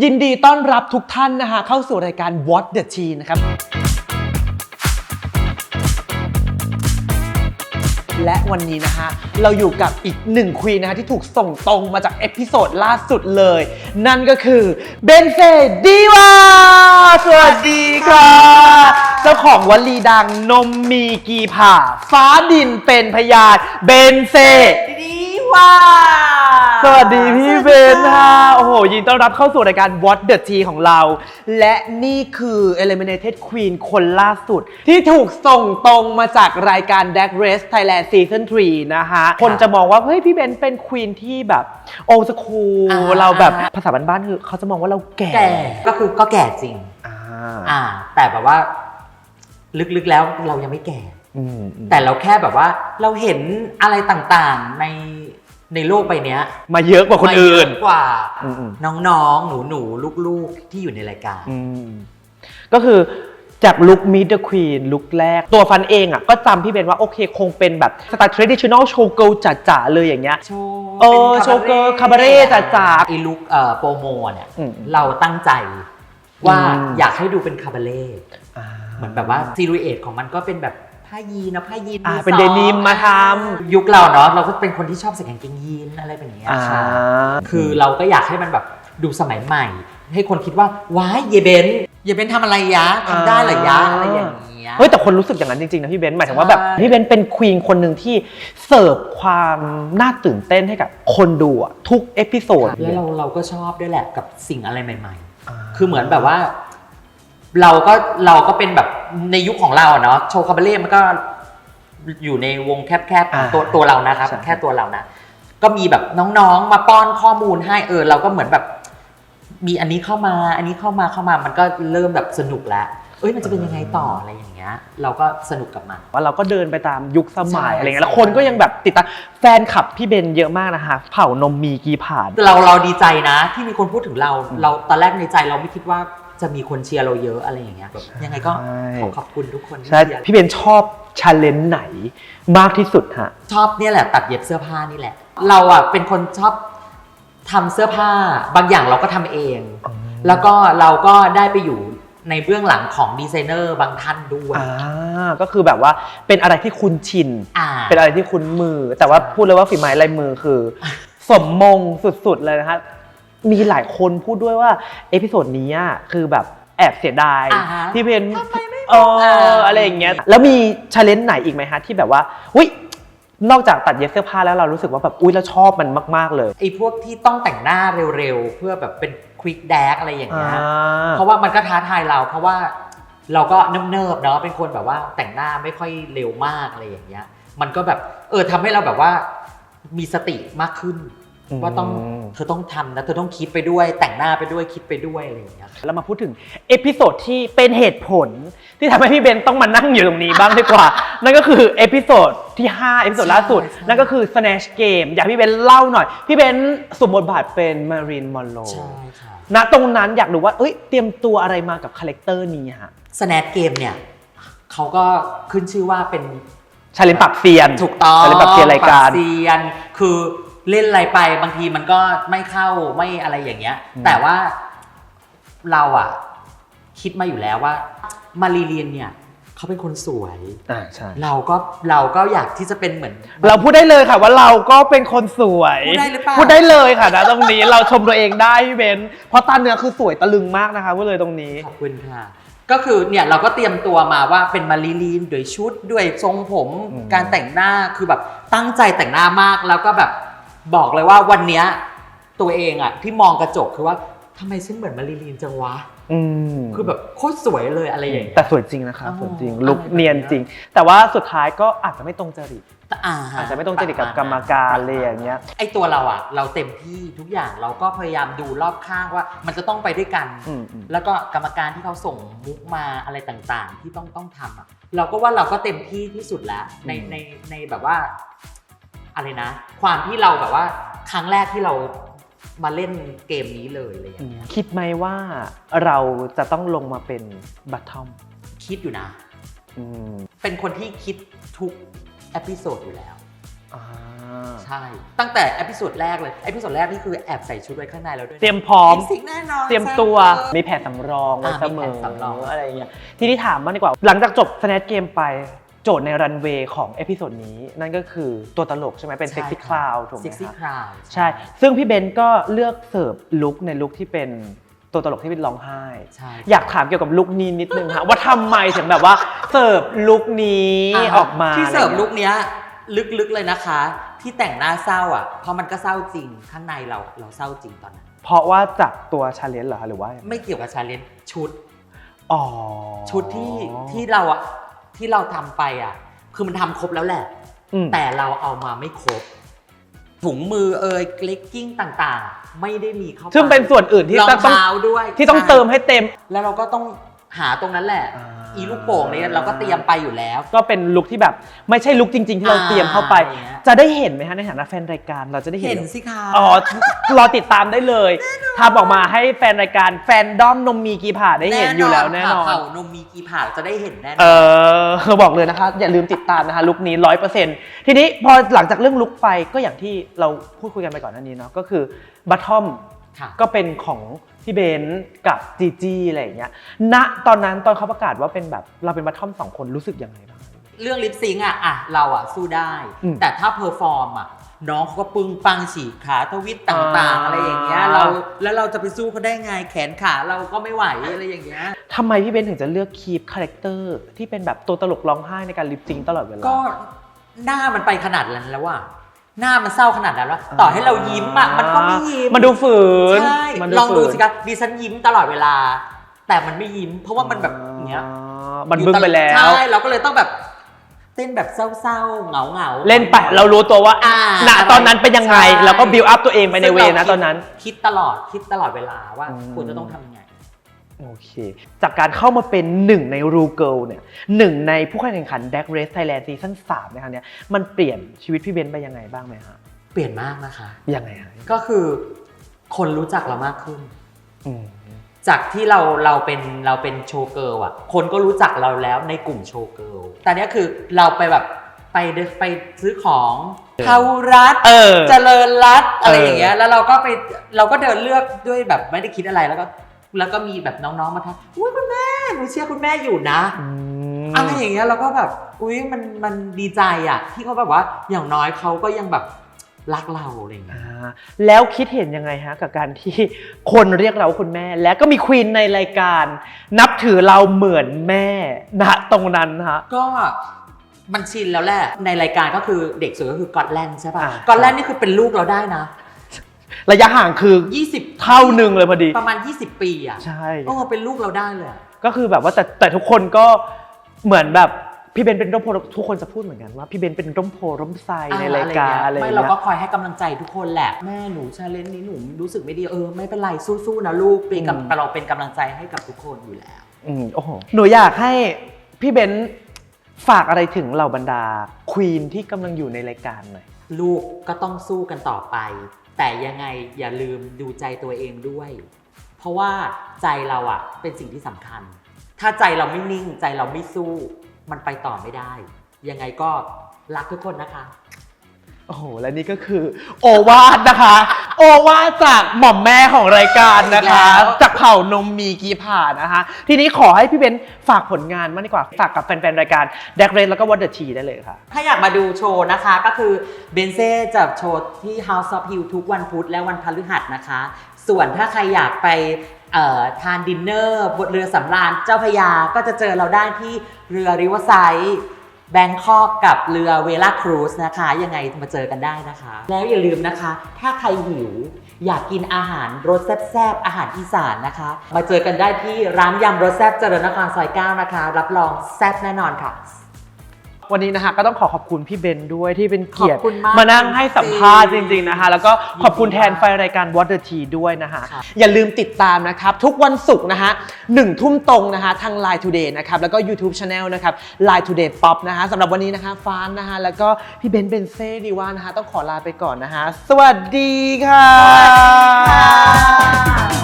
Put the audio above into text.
ยินดีต้อนรับทุกท่านนะฮะเข้าสู่รายการ What the Teen นะครับ และวันนี้นะฮะเราอยู่กับอีกหนึ่งควีนนะฮะที่ถูกส่งตรงมาจากเอพิโซดล่าสุดเลย นั่นก็คือเบนเซดีวาสวัสดีค่ะ เจ้าของวลีดังนมมีกีผ่า ฟ้าดินเป็นพยานเบนเซดี ว่า สวัสดีพี่เบนค่ะ โอ้โห ยินดีต้อนรับเข้าสู่รายการ What the Tea ของเรา และนี่คือ Eliminated Queen คนล่าสุด ที่ถูกส่งตรงมาจากรายการ Drag Race Thailand Season 3 นะฮะคนจะมองว่า เฮ้ย พี่เบนเป็นควีนที่แบบโอ s คูลอ่า เราแบบภาษาบ้านๆคือเขาจะมองว่าเราแก่แก่ก็คือก็แก่จริง อ่าอ่า แต่แบบว่า ลึกๆแล้วเรายังไม่แก่ อืมอืมแต่เราแค่แบบว่า เราเห็นอะไรต่างๆ ใน ในโลกใบเนี้ยมาเยอะกว่าคนอื่น มาเยะกว่าอืมอืม น้องๆ หนูๆ ลูกๆ ที่อยู่ในรายการ อืมก็คือจากลุคมิดเดิลควีนลุคแรกตัวฟันเองอะก็จำพี่เบนว่าโอเคคงเป็นแบบสไตล์ traditional show girl จ๋าๆเลยอย่างเงี้ย โชว์เออโชว์เกอร์คาบาเร่จ๋าๆไอ้ลุกเอ่อโปรโมเนี่ยอืมเราตั้งใจว่าอืม อยากให้ดูเป็นคาบาเร่าเหมือนแบบว่าซีรูเอทของมันก็เป็นแบบ ผ้ายีนนะผ้ายีนอ่ามือเป็นสองเดนิมมาทยุคเราเนาะเราก็เป็นคนที่ชอบใส่กางเกงยีนอะไรแบบนี้อ่า ค่ะ คือเราก็อยากให้มันแบบดูสมัยใหม่ ให้คนคิดว่าว้ายเยเบนเยเบนทำอะไรยะทำได้เหรอยะอะไรอย่างเงี้ย เฮ้ยแต่คนรู้สึกอย่างนั้นจริงๆนะพี่เบนซ์หมายถึงว่าแบบใช่ พี่เบนซ์เป็นควีนคนหนึ่งที่เสิร์ฟความน่าตื่นเต้นให้กับคนดูอะทุกเอพิโซดแล้วเราเราก็ชอบด้วยแหละกับสิ่งอะไรใหม่ ๆ คือเหมือนแบบว่า เราก็เราก็เป็นแบบในยุคของเราอะเนาะโชว์คาบาเล่มันก็อยู่ในวงแคบๆของตัวอ่าตัวเรานะครับ ใช่ แค่ตัวเรานะ ก็มีแบบน้องๆมาป้อนข้อมูลให้เออ เราก็เหมือนแบบ มีอันนี้เข้ามา อันนี้เข้ามาเข้ามามันก็เริ่มแบบสนุกแล้วเอ้ยมันจะเป็นยังไงต่ออะไรอย่างเงี้ย เราก็สนุกกับมัน ว่าเราก็เดินไปตามยุคสมัยใช่ อะไรเงี้ยแล้วคนก็ยังแบบติดตามแฟนคลับพี่เบนซ์เยอะมากนะคะเผ่านมมีกีผ่าน เราเราดีใจนะ ที่มีคนพูดถึงเราอืมเราตอนแรกในใจเราไม่คิดว่า จะมีคนเชียร์เราเยอะอะไรอย่างเงี้ยแบบยังไงก็ใช่ขอขอบคุณทุกคนที่ใช่เชียร์พี่เบนซ์ชอบชาเลนจ์ไหนมากที่สุดฮะชอบเนี่ยแหละตัดเย็บเสื้อผ้านี่แหละ เราอะเป็นคนชอบทำเสื้อผ้าบางอย่างเราก็ทำเอง แล้วก็เราก็ได้ไปอยู่ในเบื้องหลังของดีไซเนอร์บางท่านด้วย อ่าก็คือแบบว่าเป็นอะไรที่คุ้นชิน อ่า เป็นอะไรที่คุ้นมือ แต่ว่าพูดเลยว่าฝีไม้ลายมือคือ สมมงสุดๆเลยนะฮะ มีหลายคนพูดด้วยว่าเอพิโซดนี้อะคือแบบแอบเสียดายอ่าฮะที่เพนทำไมไม่เอออ่าอะไรอย่างเงี้ยแล้วมีชาเลนจ์ไหนอีกไหมฮะที่แบบว่าอุ้ยนอกจากตัดเย็บเสื้อผ้าแล้วเรารู้สึกว่าแบบอุ้ยเราชอบมันมาก ๆเลยไอ้พวกที่ต้องแต่งหน้าเร็วๆ เพื่อแบบเป็นควิกแดกอะไรอย่างอ่าเงี้ย เพราะว่ามันก็ท้าทายเรา เพราะว่าเราก็เนิบๆเนาะเป็นคนแบบว่าแต่งหน้าไม่ค่อยเร็วมากอะไรอย่างเงี้ย มันก็แบบเออทำให้เราแบบว่ามีสติมากขึ้น ว่าต้องเธอต้องทำนะเธอต้องคิดไปด้วยแต่งหน้าไปด้วยคิดไปด้วยอะไรอย่างเงี้ยแล้วมาพูดถึงเอพิโซดที่เป็นเหตุผลที่ทำให้พี่เบนต้องมานั่งอยู่ตรงนี้บ้างดีกว่า นั่นก็คือเอพิโซดที่ 5 เอพิโซดล่าสุดใช่ใช่นั่นก็คือ Snatch Game อยากให้พี่เบนเล่าหน่อย พี่เบนสวมบทบาทเป็นมารีนมอนโรใช่ค่ะณตรงนั้นอยากรู้ว่าเอ้ยเตรียมตัวอะไรมากับคาแรคเตอร์นี้ฮะสแนปเกมเนี่ยเขาก็ขึ้นชื่อว่าเป็นชาเลนปรับเซียน ถูกต้องชาเลนปรับเซียนรายการปบเซียน คือ เล่นอะไรไปบางทีมันก็ไม่เข้าไม่อะไรอย่างเงี้ยอืมแต่ว่าเราอะคิดมาอยู่แล้วว่ามารีเลียนเนี่ยเขาเป็นคนสวย อ่าใช่เราก็เราก็อยากที่จะเป็นเหมือน เราพูดได้เลยค่ะว่าเราก็เป็นคนสวย พูดได้หรือเปล่า พูดได้เลยค่ะนะตรงนี้เราชมตัวเองได้พี่เบนเพราะตาเนื้อคือสวยตะลึงมากนะคะพูดเลยตรงนี้ ขอบคุณค่ะ ก็คือเนี่ยเราก็เตรียมตัวมาว่าเป็นมารีลีนด้วยชุดด้วยทรงผม อืม การแต่งหน้าคือแบบตั้งใจแต่งหน้ามากแล้วก็แบบ บอกเลยว่าวันเนี้ยตัวเองอะที่มองกระจกคือว่าทำไมฉันเหมือนมารีลีนจังวะ อืมคือแบบโคตรสวยเลยอะไรอย่างเงี้ย แต่สวยจริงนะคะอ๋อสวยจริงอะไรลุคแบบนี้เนียนจริง แต่ว่าสุดท้ายก็อาจจะไม่ตรงจริตอาฮอาจจะไม่ตรงจริตกับกรรมการอะไรอย่างเงี้ย ไอตัวเราอะเราเต็มที่ทุกอย่างเราก็พยายามดูรอบข้างว่า มันจะต้องไปด้วยกัน อืมอืม แล้วก็กรรมการที่เขาส่งมุกมาอะไรต่างๆ ที่ต้องต้องทำอะเราก็ว่าเราก็เต็มที่ที่สุดแล้วในในในแบบว่า อะไรนะ ความที่เราแบบว่าครั้งแรกที่เรามาเล่นเกมนี้เลยอะไรอย่างเงี้ยคิดไหมว่าเราจะต้องลงมาเป็นบัตทอมคิดอยู่นะอืมเป็นคนที่คิดทุกเอพิโซดอยู่แล้วอ่าใช่ ตั้งแต่เอพิโซดแรกเลยเอพิโซดแรกนี่คือแอบใส่ชุดไว้ข้างในแล้วด้วยนะเตรียมพร้อมลิปสติกแน่นอน เตรียมตัวแซ่บมีแผนสำรองไว้อ่าเสมมีอแผนสำรอง อะไรอย่างเงี้ยทีนี้ถามบ้างดีกว่า หลังจากจบสแน t เกมไป โจทย์ในรันเวย์ของเอพิโซดนี้ นั่นก็คือตัวตลกใช่ไหมเป็นเซ็กซี่คลาวถูกไหมเซ็กซี่ครับคลาวใช่ ซึ่งพี่เบนก็เลือกเสิร์ฟลุคในลุคที่เป็นตัวตลกที่เป็นร้องไห้ใช่อยากถามเกี่ยวกับลุคนี้นิดนึงฮะว่าทำไมถึงแบบว่าเสิร์ฟลุคนี้ออกมาที่เสิร์ฟอะไงี้ยลุกเนี้ยลึกๆเลยนะคะ ที่แต่งหน้าเศร้าอะเพราะมันก็เศร้าจริงข้างในเราเราเศร้าจริงตอนนั้นเพราะว่าจากตัวชาเลนจ์เหรอคะหรือว่ายังงไม่เกี่ยวกับชาเลนจ์ชุดอ๋อชุดที่ที่เราอะ ที่เราทำไปอะ คือมันทำครบแล้วแหละอืมแต่เราเอามาไม่ครบ ถุงมือเอ่ยเกล็กกิ้งต่างๆ ไม่ได้มีเข้าไปซึ่งเป็นส่วนอื่นที่รองต้องเท้าด้วย ที่ต้องใช่เติมให้เต็ม แล้วเราก็ต้องหาตรงนั้นแหละ อ่าอีลูกโป่งเนี่ยเราก็เตรียมไปอยู่แล้ว ก็เป็นลุคที่แบบไม่ใช่ลุคจริง ๆ ที่เราอ่าเตรียมเข้าไปอย่างเงี้ย จะได้เห็นไหมฮะในฐานะแฟนรายการเราจะได้เห็เห็นนสิคะ อ๋อรอติดตามได้เลยทำออกมาให้แฟนรายการแฟนด้อมนมมีกีผ่าได้เห็นอยู่แล้วแน่นอนค่ะเผ่านมมีกี่ผ่าจะได้เห็นแน่นเออน อบอกเลยนะคะ อย่าลืมติดตามนะคะลุคนี้ร้อยเปอร์เซ็นต์ทีนี้พอหลังจากเรื่องลุคไปก็อย่างที่เราพูดคุยกันไปก่อนหน้านี้เนาะก็คือบัตทอมค่ะ ก็เป็นของพี่เบนซ์กับจีจีอะไรอย่างเงี้ยณตอนนั้นตอนเขาประกาศว่าเป็นแบบเราเป็นบัตทอมสองคนรู้สึกยังไงบ้าง เรื่องลิปซิงค์อะอะเราอะสู้ได้ อืมแต่ถ้าเพอร์ฟอร์มอะน้องเขาก็ปึงปังฉีกขาทวิตต่างๆ อ่า อะไรอย่างเงี้ยเราแล้วเราจะไปสู้เขาได้ไงแขนขาเราก็ไม่ไหวอะไรอย่างเงี้ย ทำไมพี่เบนซ์ถึงจะเลือกคีปคาแรคเตอร์ที่เป็นแบบตัวตลกร้องไห้ในการลิปซิงค์ตลอดเวลา ก็หน้ามันไปขนาดนั้นแล้วว่า หน้ามันเศร้าขนาดนั้นแล้วต่อให้เรายิ้มอะมันก็ไม่ยิ้มมันดูฝืนใช่มันลองดูฝืนสิคะดิฉันยิ้มตลอดเวลา แต่มันไม่ยิ้ม เพราะว่ามันแบบอย่างเงี้ยอ๋อมันบึ้งไปแล้วใช่เราก็เลยต้องแบบเต้นแบบเศร้าๆเหงาๆเล่นไปเรารู้ตัวว่าอ่าณตอนนั้นเป็นยังไงใช่เราก็บิวอัพตัวเองไปในเวซึ่งรานะคิดตอนนั้น คิดตลอดคิดตลอดเวลาว่าอืมควรจะต้องทำยังไง โอเค จากการเข้ามาเป็นหนึ่งในรูเกิลเนี่ยหนึ่งในผู้เข้าแข่งขัน d ด a เรสไทยแลนด์ซีซั่นสามในครั้งเนี้ยมันเปลี่ยนชีวิตพี่เบนซ์ไปยังไงบ้างไหมฮะเปลี่ยนมากนะคะยังไงฮะก็คือคนรู้จักเรามากขึ้นอืมจากที่เราเราเป็นเราเป็นโชว์เกิร์ลอะ คนก็รู้จักเราแล้วในกลุ่มโชว์เกิร์ลแต่เนี้ยคือเราไปแบบไปเดินไปซื้อของเข้ารัฐเออเจริญรัฐอะไรเอออย่างเงี้ยแล้วเราก็ไปเราก็เดินเลือกด้วยแบบไม่ได้คิดอะไรแล้วก็ แล้วก็มีแบบน้องๆมาทักอุ้ยคุณแม่หนูเชียร์คุณแม่อยู่นะอืมอะไรอย่างเงี้ยเราก็แบบอุ้ยมันมันดีใจอะ ที่เขาแบบว่าอย่างน้อยเขาก็ยังแบบรักเราอะไรอย่างเงี้ยอ่าแล้วคิดเห็นยังไงฮะกับการที่คนเรียกเราคุณแม่ และก็มีควีนในรายการ นับถือเราเหมือนแม่ณตรงนั้นฮะก็มันชินแล้วแหละในรายการก็คือเด็กสุดก็คือกอตแลนด์ใช่ป่ะอ่ากอตแลนด์นี่คือเป็นลูกเราได้นะ ระยะห่างคือ20 เท่าหนึ่งเลยพอดี ประมาณ 20 ปีอะใช่ โอ้เป็นลูกเราได้เลยอะก็คือแบบว่าแต่แต่ทุกคนก็เหมือนแบบพี่เบนเป็นร่มโพทุกคนจะพูดเหมือนกันว่าพี่เบนเป็นร่มโพร่มไทรในรายการอะไรอย่างไม่เงี้เรายก็คอยให้กำลังใจทุกคนแหละ แม่หนูชาเลนจ์นี้หนูรู้สึกไม่ดีเออไม่เป็นไรสู้ๆนะลูกเป็นกับอืมเราเป็นกำลังใจให้กับทุกคนอยู่แล้ว อืมโอ้โหหนูอยากให้พี่เบนฝากอะไรถึงเหล่าบรรดาควีนที่กำลังอยู่ในรายการหน่อย ลูกก็ต้องสู้กันต่อไป แต่ยังไงอย่าลืมดูใจตัวเองด้วย เพราะว่าใจเราอะเป็นสิ่งที่สำคัญ ถ้าใจเราไม่นิ่ง ใจเราไม่สู้ มันไปต่อไม่ได้ ยังไงก็รักทุกคนนะคะ โอ้โห และนี่ก็คือโอวาทนะคะ อวาทจากหม่อมแม่ของรายการนะคะ แล้ว จากเผ่านมมีกีผ่านะคะ ทีนี้ขอให้พี่เบนฝากผลงานมากดีกว่า ฝากกับแฟนๆ รายการ d ด a เรนแล้วก็วอ t เดอ t ทีได้เลยค่ะ ถ้าอยากมาดูโชว์นะคะก็คือเบนเซ่จะโชว์ที่ House of Hill ทุกวันพุธและวันพฤหัสนะคะ ส่วนถ้าใครอยากไปเอ่อทานดินเนอร์บนเรือสำราญเจ้าพระยาก็จะเจอเราได้ที่เรือริเวอร์ไซด์ แบงคอกกับเรือเวลาครูซนะคะ ยังไงมาเจอกันได้นะคะ แล้วอย่าลืมนะคะ ถ้าใครหิว อยากกินอาหารรสแซ่บๆ อาหารอีสานนะคะ มาเจอกันได้ที่ร้านยำรสแซ่บเจริญนครซอย9นะคะ รับรองแซ่บแน่นอนค่ะ วันนี้นะคะก็ต้องขอขอบคุณพี่เบนด้วยที่เป็นเกียรติขอบคุณมากมานั่งให้สัมภาษณ์จจริงๆริงๆนะคะ แล้วก็ขอบคุณแทนไฟรายการ What the Tea ด้วยนะคะครับ อย่าลืมติดตามนะครับ ทุกวันศุกร์นะคะหนึ่งทุ่มตรงนะคะ ทาง Line Today นะครับ แล้วก็ YouTube Channel นะครับ Line Today Pop นะคะสำหรับวันนี้นะคะฟ้านนะคะ แล้วก็พี่เบนเบนเซ่ดีว่านะคะ ต้องขอลาไปก่อนนะคะ สวัสดีค่ะค่ะ